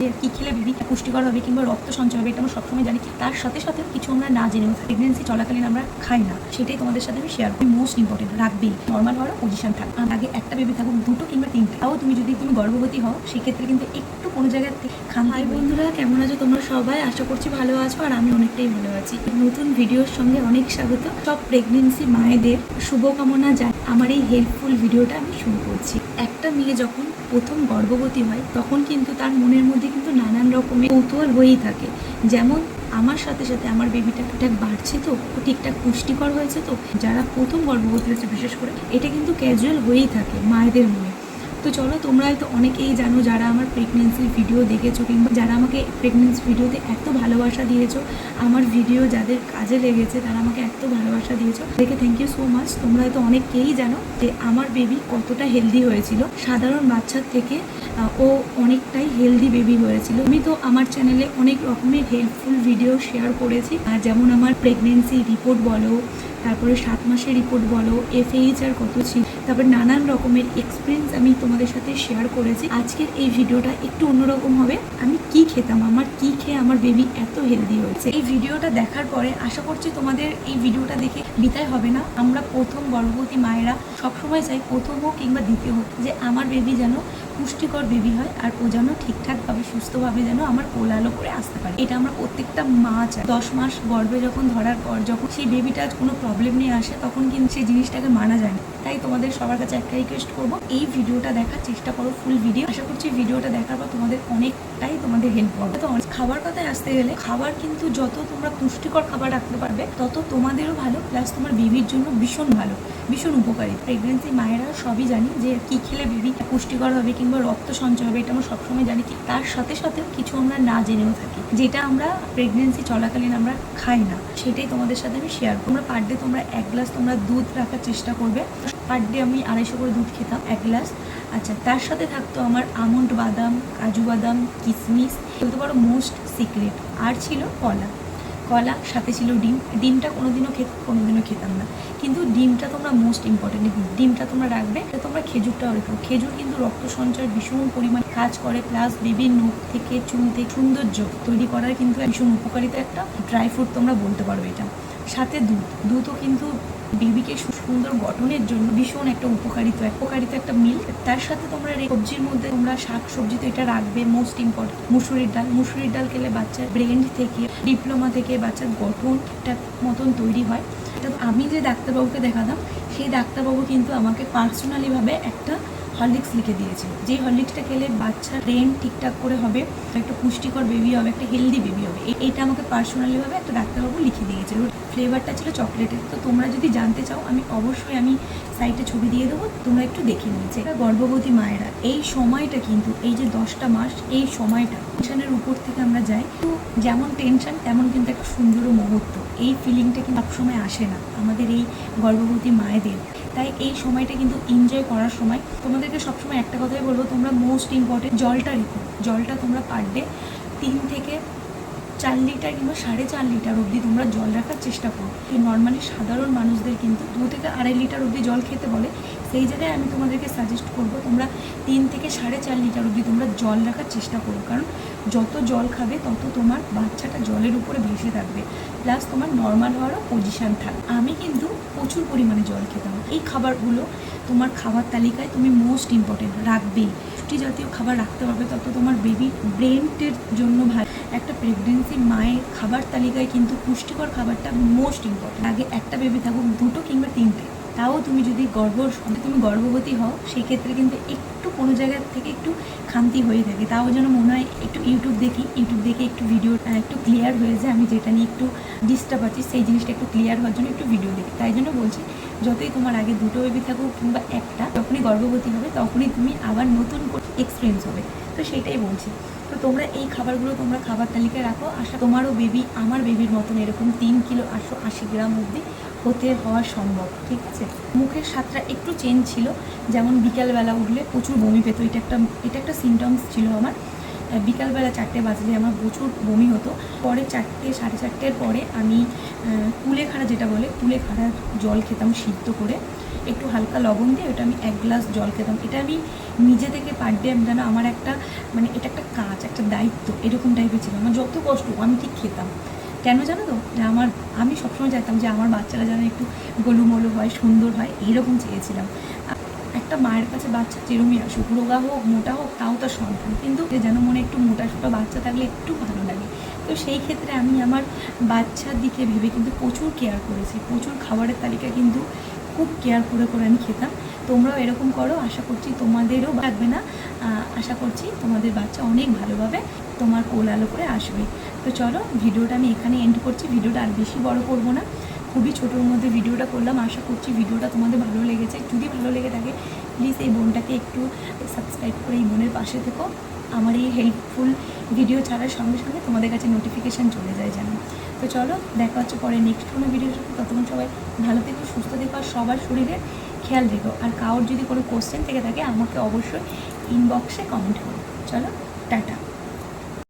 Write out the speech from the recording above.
যে কী খেলে বেবি পুষ্টিকর হবে কিংবা রক্ত সঞ্চয় হবে, এটা আমরা সবসময় জানি। তার সাথে সাথে কিছু আমরা না জেনেও প্রেগনেন্সি চলাকালীন আমরা খাই না। সেটাই তোমাদের সাথে আমি শেয়ার করি মোস্ট ইম্পর্টেন্ট রাখবেই নর্মাল হওয়ার পজিশন থাক। আগে একটা বেবি থাকুক, দুটো কিংবা তিনটে। তাও তুমি যদি তুমি গর্ভবতী হও, সেক্ষেত্রে কিন্তু একটু কোনো জায়গার থেকে খান্তি বন্ধুরা, কেমন আছো তোমরা সবাই? আশা করছি ভালো আছো আর আমি অনেকটাই ভালো আছি। নতুন ভিডিওর সঙ্গে অনেক স্বাগত। সব প্রেগনেন্সি মায়েদের শুভকামনা যায় আমার এই হেল্পফুল ভিডিওটা আমি শুরু করছি। একটা মেয়ে যখন প্রথম গর্ভবতী হয়, তখন কিন্তু তার মনের মধ্যে কিন্তু নানান রকমের কৌতূহল হয়েই থাকে। যেমন আমার সাথে সাথে আমার বেবিটা ঠিকঠাক বাড়ছে তো ঠিকঠাক পুষ্টিকর হয়েছে তো, যারা প্রথম গর্ভবতী হয়েছে বিশেষ করে, এটা কিন্তু ক্যাজুয়াল হয়েই থাকে মায়েদের মনে। তো চলো তোমরা হয়তো অনেকেই জানো যারা আমার প্রেগনেন্সির ভিডিও দেখেছ কিংবা যারা আমাকে প্রেগনেন্সি ভিডিওতে এত ভালোবাসা দিয়েছ, আমার ভিডিও যাদের কাজে লেগেছে তারা আমাকে এত ভালোবাসা দিয়েছ। দেখে থ্যাংক ইউ সো মাচ তোমরা হয়তো অনেকেই জানো যে আমার বেবি কতটা হেলদি হয়েছিল। সাধারণ বাচ্চার থেকে ও অনেকটাই হেলদি বেবি হয়েছিল। আমি তো আমার চ্যানেলে অনেক রকমের হেল্পফুল ভিডিও শেয়ার করেছি। যেমন আমার প্রেগনেন্সি রিপোর্ট বলো, তারপরে সাত মাসের রিপোর্ট বলো এফএইচ আর কত ছিল তারপর নানান রকমের এক্সপিরিয়েন্স আমি তোমাদের সাথে শেয়ার করেছি। আজকের এই ভিডিওটা একটু অন্যরকম হবে। আমি কি খেতাম? আমার কি খেয়ে আমার বেবি এত হেলদি হয়েছে? এই ভিডিওটা দেখার পরে আশা করছি তোমাদের এই ভিডিওটা দেখে বিতায় হবে না। আমরা প্রথম গর্ভবতী মায়েরা সবসময় চাই প্রথম হোক কিংবা দ্বিতীয় হোক যে আমার বেবি যেন পুষ্টিকর বেবি হয় আর ও যেন ঠিকঠাকভাবে, সুস্থভাবে যেন আমার কোলালো করে আসতে পারে। এটা আমরা প্রত্যেকটা মা চাই দশ মাস গর্ভে যখন ধরার পর যখন সেই বেবিটা কোনো প্রবলেম নিয়ে আসে, তখন কিন্তু সেই জিনিসটাকে মানা যায় না। তাই তোমাদের সবার কাছে একটা রিকোয়েস্ট করব, এই ভিডিওটা দেখার চেষ্টা করো ফুল ভিডিও আশা করছি ভিডিওটা দেখার পর তোমাদের অনেকটাই তোমাদের হেল্প করবে তো খাবার কথায় আসতে গেলে খাবার কিন্তু যত তোমরা পুষ্টিকর খাবার রাখতে পারবে, তত তোমাদেরও ভালো প্লাস তোমার বেবির জন্য ভীষণ ভালো, ভীষণ উপকারী। প্রেগনেন্সি মায়েরা সবই জানি যে কি খেলে বেবি পুষ্টিকর হবে কিংবা রক্ত সঞ্চয় হবে, এটা আমরা সবসময় জানি কি, তার সাথে সাথে কিছু আমরা না জেনেও থাকি, যেটা আমরা প্রেগনেন্সি চলাকালীন আমরা খাই না। সেটাই তোমাদের সাথে আমি শেয়ার করব। তোমরা পার ডে তোমরা এক গ্লাস তোমরা দুধ রাখার চেষ্টা করবে। পার ডে আমি আড়াইশো করে দুধ খেতাম, এক গ্লাস আচ্ছা তার সাথে থাকতো আমার আমন্ড বাদাম, কাজু বাদাম কিশমিশ বলতে পারো মোস্ট সিক্রেট আর ছিল কলা। কলা, সাথে ছিল ডিম। ডিমটা কোনোদিনও খেত কোনোদিনও খেতাম না। কিন্তু ডিমটা তোমরা মোস্ট ইম্পর্টেন্ট ডিমটা তোমরা রাখবে তোমরা খেজুরটাও রেখো। খেজুর কিন্তু রক্ত সঞ্চয় ভীষণ পরিমাণ কাজ করে প্লাস বেবির নখ থেকে, চুল থেকে সৌন্দর্য তৈরি করার কিন্তু ভীষণ উপকারিতা একটা ড্রাই ফ্রুট তোমরা বলতে পারবে এটা। সাথে দুধ। দুধও কিন্তু বেবিকে সুন্দর গঠনের জন্য ভীষণ একটা উপকারিত উপকারিত একটা মিল। তার সাথে তোমরা সবজির মধ্যে তোমরা শাক সবজি তো এটা রাখবে মোস্ট ইম্পর্টেন্ট মুসুরির ডাল। মুসুরির ডাল খেলে বাচ্চার ব্রেন থেকে ডিপ্লোমা থেকে বাচ্চার গঠন গঠনটা মতন তৈরি হয়। আমি যে ডাক্তারবাবুকে দেখাতাম, সেই ডাক্তারবাবু কিন্তু আমাকে পার্সোনালিভাবে একটা হরলিক্স লিখে দিয়েছে। যে হরলিক্সটা খেলে বাচ্চার ব্রেন ঠিকঠাক করে হবে, একটা পুষ্টিকর বেবি হবে, একটা হেলদি বেবি হবে এটা আমাকে পার্সোনালিভাবে একটা ডাক্তারবাবু লিখে দিয়েছে। দিয়েছিল ফ্লেভারটা ছিল চকলেটের তো তোমরা যদি জানতে চাও, আমি অবশ্যই আমি সাইটে ছবি দিয়ে দেবো, তোমরা একটু দেখে নিয়েছে গর্ভবতী মায়েরা। এই সময়টা কিন্তু, এই যে দশটা মাস, এই সময়টা টেনশনের উপর থেকে আমরা যাই। তো যেমন টেনশন তেমন কিন্তু একটা সুন্দর মুহূর্ত। এই ফিলিংটা কিন্তু সবসময় আসে না আমাদের এই গর্ভবতী মায়েদের। তাই এই সময়টা কিন্তু এনজয় করার সময়। তোমাদেরকে সবসময় একটা কথাই বলব, তোমরা মোস্ট ইম্পর্টেন্ট জলটা রেখো। জলটা তোমরা পার ডে তিন থেকে চার লিটার কিংবা সাড়ে চার লিটার অবধি তোমরা জল রাখার চেষ্টা করো। এই নর্মালি সাধারণ মানুষদের কিন্তু দু থেকে আড়াই লিটার অবধি জল খেতে বলে। সেই জায়গায় আমি তোমাদেরকে সাজেস্ট করব, তোমরা তিন থেকে সাড়ে চার লিটার অবধি তোমরা জল রাখার চেষ্টা করো। কারণ যত জল খাবে, তত তোমার বাচ্চাটা জলের উপরে ভেসে থাকবে। প্লাস তোমার নর্মাল হওয়ারও পজিশান থাকবে। আমি কিন্তু প্রচুর পরিমাণে জল খেতাম। এই খাবারগুলো তোমার খাবার তালিকায় তুমি মোস্ট ইম্পর্টেন্ট রাখবেই। পুষ্টি জাতীয় খাবার রাখতে পারবে, তত তোমার বেবি ব্রেনটের জন্য ভালো। একটা প্রেগনেন্সি মায়ের খাবার তালিকায় কিন্তু পুষ্টিকর খাবারটা মোস্ট ইম্পর্টেন্ট আগে একটা বেবি থাকুক, দুটো কিংবা তিনটে। তাও তুমি যদি গর্ভ তুমি গর্ভবতী হও, সেক্ষেত্রে কিন্তু একটু কোনো জায়গা থেকে একটু খামতি হয়ে থাকে। তাও যেন মনে হয় একটু ইউটিউব দেখি ইউটিউব দেখে একটু ভিডিও একটু ক্লিয়ার হয়ে যায়। আমি যেটা নিয়ে একটু ডিস্টার্ব আছি, সেই জিনিসটা একটু ক্লিয়ার হওয়ার জন্য একটু ভিডিও দেখি। তাই জন্য বলছি, যতই তোমার আগে দুটো বেবি থাকুক কিংবা একটা, যখনই গর্ভবতী হবে, তখনই তুমি আবার নতুন করে এক্সপিরিয়েন্স হবে। তো সেটাই বলছি। তোমরা এই খাবারগুলো তোমরা খাবার তালিকায় রাখো। আশা তোমারও বেবি, আমার বেবির মতন এরকম তিন কিলো আটশো আশি গ্রাম অবধি হতে হওয়া সম্ভব, ঠিক আছে? মুখের স্বাদটা একটু চেঞ্জ ছিল। যেমন বিকালবেলা উঠলে প্রচুর বমি পেত। এটা একটা এটা একটা সিমটমস ছিল আমার। বিকালবেলা চারটে বাজলে আমার প্রচুর বমি হতো। পরে চারটে, সাড়ে চারটের পরে আমি কুলেখাড়া যেটা বলে কুলেখাড়ার জল খেতাম সিদ্ধ করে। একটু হালকা লবণ দিয়ে ওটা আমি এক গ্লাস জল খেতাম। এটা আমি নিজে থেকে পার ডে আমি জানো, আমার একটা মানে এটা একটা কাজ, একটা দায়িত্ব, এরকম টাইপের ছিল। আমার যত কষ্ট আমি ঠিক খেতাম। কেন জানো তো? যে আমার, আমি সবসময় চাইতাম যে আমার বাচ্চারা যেন একটু গোলুমলু হয়, সুন্দর হয়, এইরকম চেয়েছিলাম। একটা মায়ের কাছে বাচ্চা যেরমই আসুক রোগা হোক, মোটা হোক, তাও তার সন্তান। কিন্তু যেন মনে একটু মোটা সোটা বাচ্চা থাকলে একটু ভালো লাগে। তো সেই ক্ষেত্রে আমি আমার বাচ্চার দিকে ভেবে কিন্তু প্রচুর কেয়ার করেছি। প্রচুর খাবারের তালিকা কিন্তু খুব কেয়ার করে করে আমি খেতাম। তোমরাও এরকম করো, আশা করছি তোমাদেরও লাগবে না। আশা করছি তোমাদের বাচ্চা অনেক ভালোভাবে তোমার কোল আলো করে আসবে। তো চলো, ভিডিওটা আমি এখানে এন্ড করছি। ভিডিওটা আর বেশি বড় করব না। খুবই ছোটোর মধ্যে ভিডিওটা করলাম। আশা করছি ভিডিওটা তোমাদের ভালো লেগেছে। যদি ভালো লেগে থাকে প্লিজ এই বোনটাকে একটু সাবস্ক্রাইব করে এই বোনের পাশে থেকো। আমার এই হেল্পফুল ভিডিও ছাড়ার সঙ্গে সঙ্গে তোমাদের কাছে নোটিফিকেশান চলে যায় যেন। তো চলো, দেখা হচ্ছে পরে নেক্সট কোনো ভিডিওর সাথে। ততক্ষণ সবাই ভালো থেকো, সুস্থ থেকো, আর সবার শরীরের খেয়াল রেখো। আর কারোর যদি কোনো কোশ্চেন থেকে থাকে, আমাকে অবশ্যই ইনবক্সে কমেন্ট করো। চলো, টাটা।